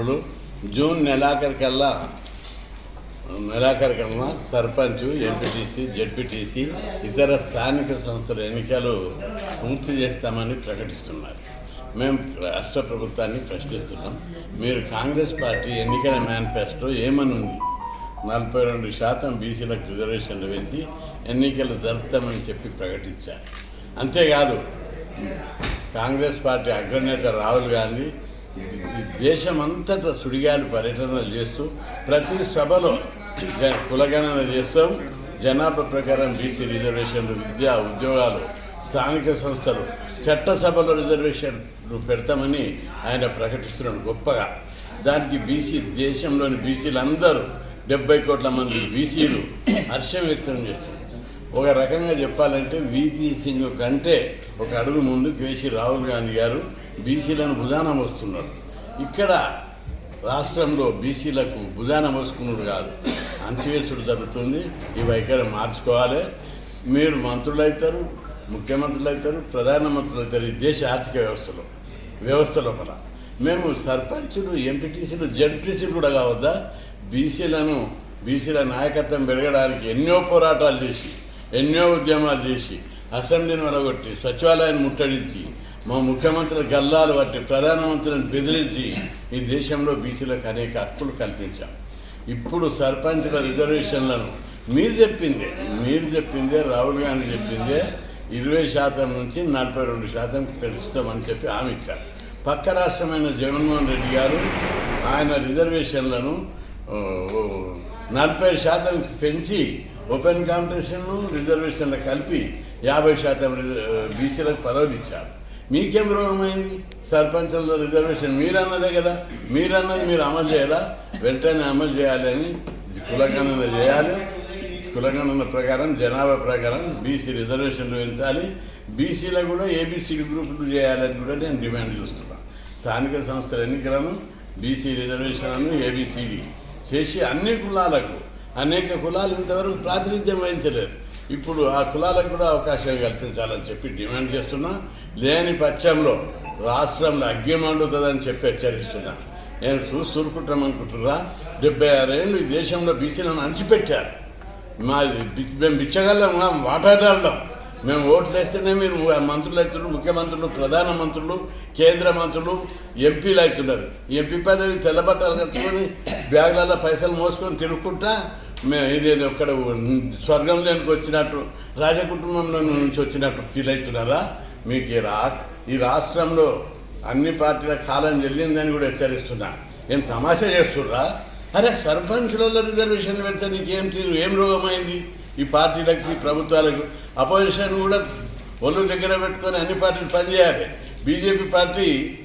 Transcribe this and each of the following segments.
మిత్రులు జూన్ నెలాఖరికల్లా నెలాఖరికల్లా సర్పంచ్ ఎంపీటీసీ జడ్పీటీసీ ఇతర స్థానిక సంస్థల ఎన్నికలు పూర్తి చేస్తామని ప్రకటిస్తున్నారు. మేము రాష్ట్ర ప్రభుత్వాన్ని ప్రశ్నిస్తున్నాం. మీరు కాంగ్రెస్ పార్టీ ఎన్నికల మేనిఫెస్టో ఏమని ఉంది నలభై రెండు శాతం బీసీలకు రిజర్వేషన్లు పెంచి ఎన్నికలు జరుపుతామని చెప్పి ప్రకటించారు. అంతేకాదు కాంగ్రెస్ పార్టీ అగ్రనేత రాహుల్ గాంధీ దేశమంతటా సుడిగాలి పర్యటనలు చేస్తూ ప్రతి సభలో జ- కులగణన చేస్తాం. జనాభా ప్రకారం బీసీ రిజర్వేషన్లు విద్య ఉద్యోగాలు స్థానిక సంస్థలు చట్టసభలో రిజర్వేషన్లు పెడతామని ఆయన ప్రకటిస్తున్నాడు గొప్పగా. దానికి బీసీ దేశంలోని బీసీలందరూ డెబ్బై కోట్ల మంది బీసీలు హర్షం వ్యక్తం చేస్తున్నారు. ఒక రకంగా చెప్పాలంటే వీపీ సింగ్ కంటే ఒక అడుగు ముందు కేసీ రాహుల్ గాంధీ గారు బీసీలను భుజానం వస్తున్నాడు ఇక్కడ రాష్ట్రంలో బీసీలకు భుజానం వసుకున్నాడు కాదు. అంచివేసుడు జరుగుతుంది. ఈ వైఖరి మార్చుకోవాలి. మీరు మంత్రులు అవుతారు ముఖ్యమంత్రులు అవుతారు ప్రధానమంత్రులు అవుతారు ఈ దేశ ఆర్థిక వ్యవస్థలో వ్యవస్థ లోపల. మేము సర్పంచులు ఎంపీటీసీలు జడ్పీసీలు కూడా కావద్దా? బీసీలను బీసీల నాయకత్వం పెరగడానికి ఎన్నో పోరాటాలు చేసి ఎన్నో ఉద్యమాలు చేసి అసెంబ్లీని వరగొట్టి సచివాలయాన్ని ముట్టడించి మా ముఖ్యమంత్రి గల్లాలు పట్టి ప్రధానమంత్రిని బెదిరించి ఈ దేశంలో బీసీలకు అనేక హక్కులు కల్పించాం. ఇప్పుడు సర్పంచుల రిజర్వేషన్లను మీరు చెప్పిందే మీరు చెప్పిందే రాహుల్ గాంధీ చెప్పిందే ఇరవై శాతం నుంచి నలభై రెండు శాతం పెంచుతామని చెప్పి హామీ ఇచ్చారు. పక్క రాష్ట్రమైన జగన్మోహన్ రెడ్డి గారు ఆయన రిజర్వేషన్లను నలభై శాతం పెంచి ఓపెన్ కాంపిటీషన్ రిజర్వేషన్లు కలిపి యాభై శాతం రిజ- బీసీలకు పదవులు ఇచ్చారు. మీకేం రోగమైంది? సర్పంచుల రిజర్వేషన్ మీరన్నదే కదా. మీరన్నది మీరు అమలు చేయాలా వెంటనే అమలు చేయాలి అని కులగణన చేయాలి. కులగణన ప్రకారం జనాభా ప్రకారం బీసీ రిజర్వేషన్లు పెంచాలి బీసీలకు కూడా ఏబీసీడీ గ్రూపులు చేయాలని కూడా నేను డిమాండ్ చేస్తున్నాను స్థానిక సంస్థల ఎన్నికలను బీసీ రిజర్వేషన్లను ఏబీసీడీ చేసి అన్ని కులాలకు అనేక కులాలు ఇంతవరకు ప్రాతినిధ్యం వహించలేదు. ఇప్పుడు ఆ కులాలకు కూడా అవకాశం కల్పించాలని చెప్పి డిమాండ్ చేస్తున్నా. లేని పక్షంలో రాష్ట్రంలో అగ్గిమండుతుందని చెప్పి హెచ్చరిస్తున్నా. నేను చూసి ఊరుకుంటామనుకుంటున్నా డెబ్బై ఆరేళ్ళు ఈ దేశంలో బీసీలను అణచిపెట్టారు. మాది మేము బిచ్చగలం వాటాదారులం. మేము ఓట్లు వేస్తేనే మీరు మంత్రులు అవుతున్నారు ముఖ్యమంత్రులు ప్రధాన మంత్రులు కేంద్ర మంత్రులు ఎంపీలు అవుతున్నారు. ఎంపీ పదవి తెల్లబట్టలు కట్టుకొని బ్యాగులలో పైసలు మోసుకొని తిరుగుకుంటా మేము ఇదేదో ఒక్కడ స్వర్గంలోనికి వచ్చినట్టు రాజకుటుంబంలో నుంచి వచ్చినట్టు ఫీల్ అవుతున్నారా? మీకు ఈ రా ఈ రాష్ట్రంలో అన్ని పార్టీల కాలం చెల్లిందని కూడా హెచ్చరిస్తున్నా. ఏం తమాషా చేస్తుర్రా? అరే సర్పంచులలో రిజర్వేషన్ పెడితే నీకేం తీరు ఏం రోగమైంది? ఈ పార్టీలకి ఈ ప్రభుత్వాలకు అపోజిషన్ కూడా ఒళ్ళు దగ్గర పెట్టుకొని అన్ని పార్టీలు పనిచేయాలి. బీజేపీ పార్టీ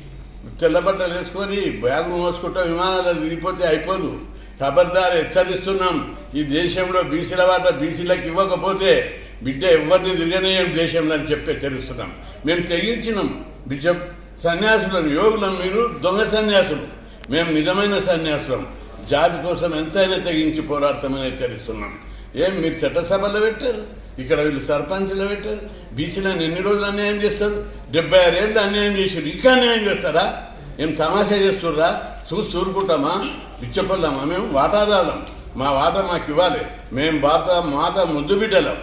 తెల్లబట్టలు వేసుకొని బ్యాగు మోసుకుంటా విమానాలు తిరిగిపోతే అయిపోదు. ఖబర్దార్ హెచ్చరిస్తున్నాం. ఈ దేశంలో బీసీల వాట బీసీలకు ఇవ్వకపోతే బిడ్డ ఎవరిని తిరగనేయం దేశంలో అని చెప్పి హెచ్చరిస్తున్నాం. మేము తెగించినాం. బిషప్ సన్యాసులను యోగులం మీరు దొంగ సన్యాసులు. మేము నిజమైన సన్యాసులం. జాతి కోసం ఎంతైనా తెగించి పోరాడతామని హెచ్చరిస్తున్నాం. ఏం మీరు చట్టసభలో పెట్టారు? ఇక్కడ వీళ్ళు సర్పంచ్లో పెట్టారు? బీసీలను ఎన్ని రోజులు అన్యాయం చేస్తారు? డెబ్బై ఆరేళ్ళు అన్యాయం చేసారు ఇంకా అన్యాయం చేస్తారా? ఏం తమాషా చేస్తుర్రా? చూసి చూరుకుంటామా? పిచ్చపల్లమా మేము వాటాదాలం మా వాటా మాకు ఇవ్వాలి. మేము భారత మాత ముద్దు బిడ్డలం.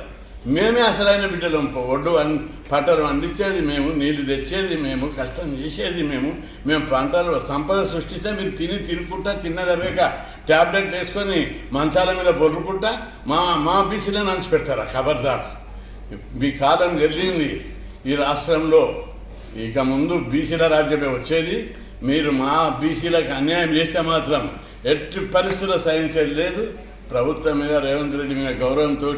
మేమే అసలైన బిడ్డలం. ఒడ్డు అన్ పంటలు పండించేది మేము నీళ్ళు తెచ్చేది మేము కష్టం చేసేది మేము. మేము పంటలు సంపద సృష్టిస్తే మీరు తిని తిరుగుకుంటా తిన్నదరవేక. ట్యాబ్లెట్ వేసుకొని మంచాల మీద బొర్రుకుంటా మా మా బీసీలను అంచి పెడతారా? ఖబర్దార్. మీ కాలం గెలిచింది. ఈ రాష్ట్రంలో ఇక ముందు బీసీల రాజ్యమే వచ్చేది. మీరు మా బీసీలకు అన్యాయం చేస్తే మాత్రం ఎట్టి పరిస్థితుల్లో సహించేది లేదు. ప్రభుత్వం మీద రేవంత్ రెడ్డి మీద గౌరవంతో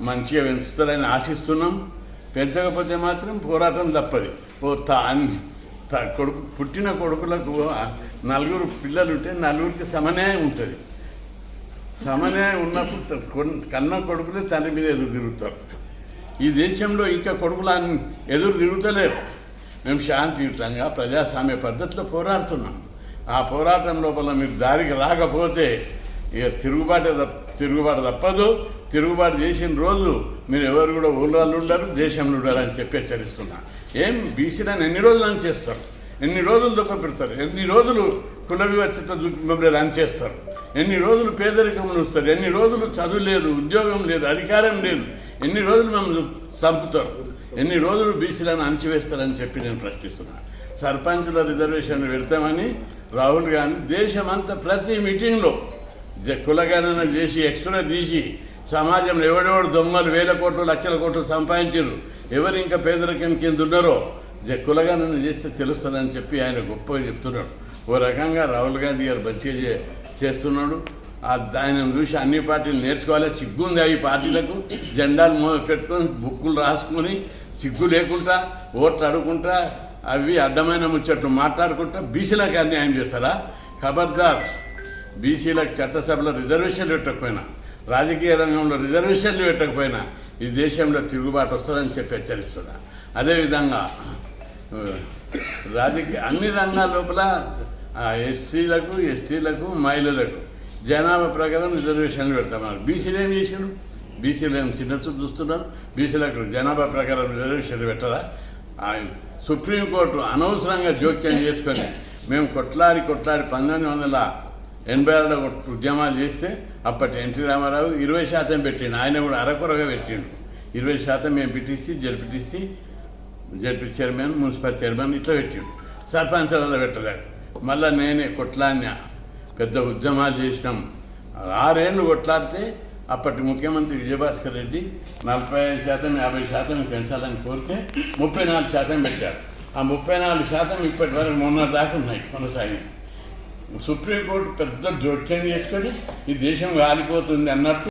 మంచిగా పెంచుతారని ఆశిస్తున్నాం. పెంచకపోతే మాత్రం పోరాటం తప్పది. ఓ తా అన్ని కొడుకు పుట్టిన కొడుకులకు నలుగురు పిల్లలు ఉంటే నలుగురికి సమన్యాయం ఉంటుంది. సమన్యాయం ఉన్నప్పుడు కన్న కొడుకులే తండ్రి మీద ఎదురు తిరుగుతారు. ఈ దేశంలో ఇంకా కొడుకులు ఎదురు తిరుగుతలేరు. మేము శాంతియుతంగా ప్రజాస్వామ్య పద్ధతిలో పోరాడుతున్నాం. ఆ పోరాటం లోపల మీరు దారికి రాకపోతే ఇక తిరుగుబాటు తప్ప- తిరుగుబాటు తప్పదు. తిరుగుబాటు చేసిన రోజు మీరు ఎవరు కూడా ఊళ్ళో ఉండరు దేశంలో ఉండరు అని చెప్పి హెచ్చరిస్తున్నా. ఏం బీసీలను ఎన్ని రోజులు అని చేస్తారు? ఎన్ని రోజులు దుఃఖ పెడతారు? ఎన్ని రోజులు కుల వివచ్చత చూపి రన్ చేస్తారు? ఎన్ని రోజులు పేదరికములు వస్తారు? ఎన్ని రోజులు చదువు లేదు ఉద్యోగం లేదు అధికారం లేదు ఎన్ని రోజులు మమ్మల్ని చంపుతారు? ఎన్ని రోజులు బీసీలను అణచివేస్తారని చెప్పి నేను ప్రశ్నిస్తున్నాను సర్పంచుల రిజర్వేషన్ పెడతామని రాహుల్ గాంధీ దేశమంతా ప్రతి మీటింగ్లో కులగణన చేసి ఎక్స్ట్రా తీసి సమాజంలో ఎవడెవడు దొంగలు వేల కోట్లు లక్షల కోట్లు సంపాదించారు ఎవరు ఇంకా పేదరికం కింద ఉన్నారో జ- చేస్తే తెలుస్తుందని చెప్పి ఆయన గొప్పగా చెప్తున్నాడు. ఓ రకంగా రాహుల్ గాంధీ గారు మంచిగా చేస్తున్నాడు. ఆ చూసి అన్ని పార్టీలు నేర్చుకోవాలి సిగ్గుంది ఈ పార్టీలకు. జెండాలు మో పెట్టుకొని బుక్కులు రాసుకొని సిగ్గు లేకుండా ఓట్లు అడుగుకుంటా అవి అడ్డమైన ముచ్చట్లు మాట్లాడుకుంటా బీసీలకు అన్యాయం చేస్తారా? ఖబర్దార్. బీసీలకు చట్టసభలో రిజర్వేషన్ పెట్టకపోయినా. రాజకీయ రంగంలో రిజర్వేషన్లు పెట్టకపోయినా ఈ దేశంలో తిరుగుబాటు వస్తుందని చెప్పి హెచ్చరిస్తున్నా. అదేవిధంగా రాజకీయ అన్ని రంగాల లోపల ఎస్సీలకు ఎస్టీలకు మహిళలకు జనాభా ప్రకారం రిజర్వేషన్లు పెడతామన్నారు. బీసీలు ఏం చేశారు బీసీలు ఏం చిన్న చూపు చూస్తున్నారు? బీసీలకు జనాభా ప్రకారం రిజర్వేషన్లు పెట్టరా సుప్రీంకోర్టు అనవసరంగా జోక్యం చేసుకొని మేము కొట్లాడి కొట్లాడి పంతొమ్మిది వందల ఎనభై ఆరులో ఉద్యమాలు చేస్తే అప్పటి ఎన్టీ రామారావు ఇరవై శాతం పెట్టిండు. ఆయన కూడా అరకొరగా పెట్టిండు. ఇరవై శాతం మేము MPTC ZPTC ZP chairman municipal chairman ఇట్లా పెట్టిండు. సర్పంచాలలో పెట్టలేడు మళ్ళా నేనే కొట్లాన్య పెద్ద ఉద్యమాలు చేసినాం. ఆరేళ్ళు కొట్లాడితే అప్పటి ముఖ్యమంత్రి విజయభాస్కర్ రెడ్డి నలభై ఐదు శాతం యాభై శాతం పెంచాలని కోరితే ముప్పై నాలుగు శాతం పెట్టాడు ఆ ముప్పై నాలుగు శాతం ఇప్పటి వరకు మొన్న దాకా ఉన్నాయి కొనసాగి సుప్రీంకోర్టు పెద్ద జోక్యం చేసుకొని ఈ దేశం కాలిపోతుంది అన్నట్టు